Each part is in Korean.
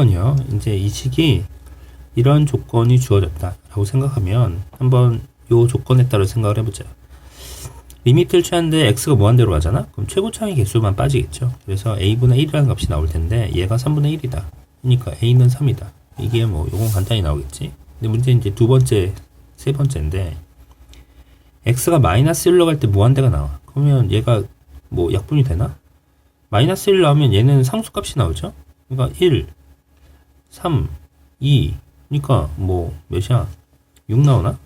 1번이요. 이제 이 식이 이런 조건이 주어졌다 라고 생각하면 한번 요 조건에 따라 생각을 해보자. 리미트를 취하는데 x가 무한대로 가잖아? 그럼 최고차의 개수만 빠지겠죠. 그래서 a분의 1이라는 값이 나올 텐데 얘가 3분의 1이다. 그러니까 a는 3이다. 이게 뭐 요건 간단히 나오겠지. 근데 문제는 이제 두 번째, 세 번째인데 x가 마이너스 1로 갈 때 무한대가 나와. 그러면 얘가 뭐 약분이 되나? 마이너스 1 나오면 얘는 상수값이 나오죠. 그러니까 1, 3, 2. 그러니까 뭐 몇이야? 6 나오나?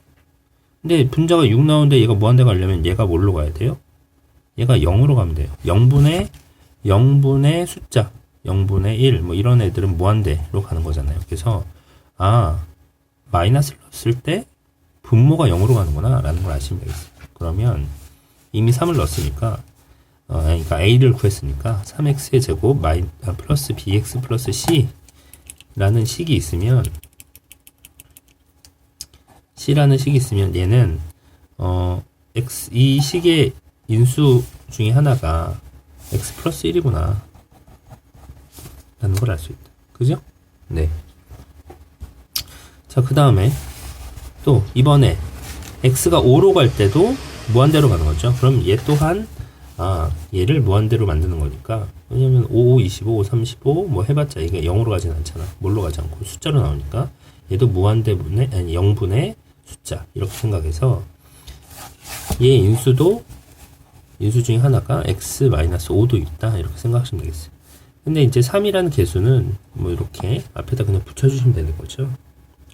근데 분자가 6 나오는데 얘가 무한대 가려면 얘가 뭘로 가야 돼요? 얘가 0으로 가면 돼요. 0분의 0분의 숫자 0분의 1 뭐 이런 애들은 무한대로 가는 거잖아요. 그래서 아 마이너스를 넣었을 때 분모가 0으로 가는구나 라는 걸 아시면 되겠어요. 그러면 이미 3을 넣었으니까 어, 그러니까 a를 구했으니까 3x의 제곱 마이 아, 플러스 bx 플러스 c 라는 식이 있으면 c라는 식이 있으면 얘는 어 x 이 식의 인수 중에 하나가 x 플러스 1이구나 라는 걸 알 수 있다. 그죠? 네. 자, 그 다음에 또 이번에 x가 5로 갈 때도 무한대로 가는 거죠. 그럼 얘 또한 아, 얘를 무한대로 만드는 거니까. 왜냐면 5, 5, 25, 5, 35, 뭐 해봤자 이게 0으로 가진 않잖아. 뭘로 가지 않고 숫자로 나오니까. 얘도 무한대분의, 아니, 0분의 숫자. 이렇게 생각해서 얘 인수도 인수 중에 하나가 x-5도 있다. 이렇게 생각하시면 되겠어요. 근데 이제 3이라는 개수는 뭐 이렇게 앞에다 그냥 붙여주시면 되는 거죠.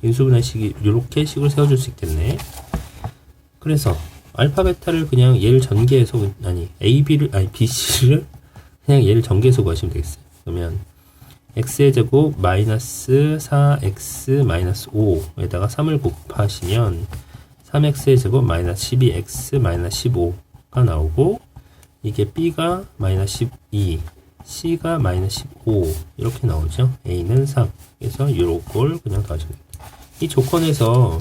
인수분해 식이 이렇게 식을 세워줄 수 있겠네. 그래서 알파 베타를 그냥 얘를 전개해서 아니 a b를 아니 b c를 그냥 얘를 전개해서 구하시면 되겠어요. 그러면 x의 제곱 마이너스 4x 마이너스 5에다가 3을 곱하시면 3x의 제곱 마이너스 12x 마이너스 15가 나오고 이게 b가 마이너스 12 c가 마이너스 15 이렇게 나오죠. a는 3 그래서 요걸 그냥 더하시면 됩니다. 이 조건에서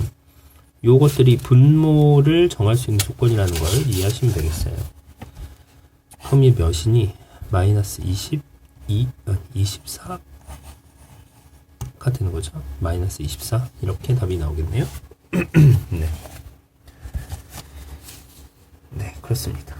요것들이 분모를 정할 수 있는 조건이라는 걸 이해하시면 되겠어요. 그럼 이 몇이니? 마이너스 22, 어, 24가 되는 거죠. 마이너스 24 이렇게 답이 나오겠네요. 네. 네, 그렇습니다.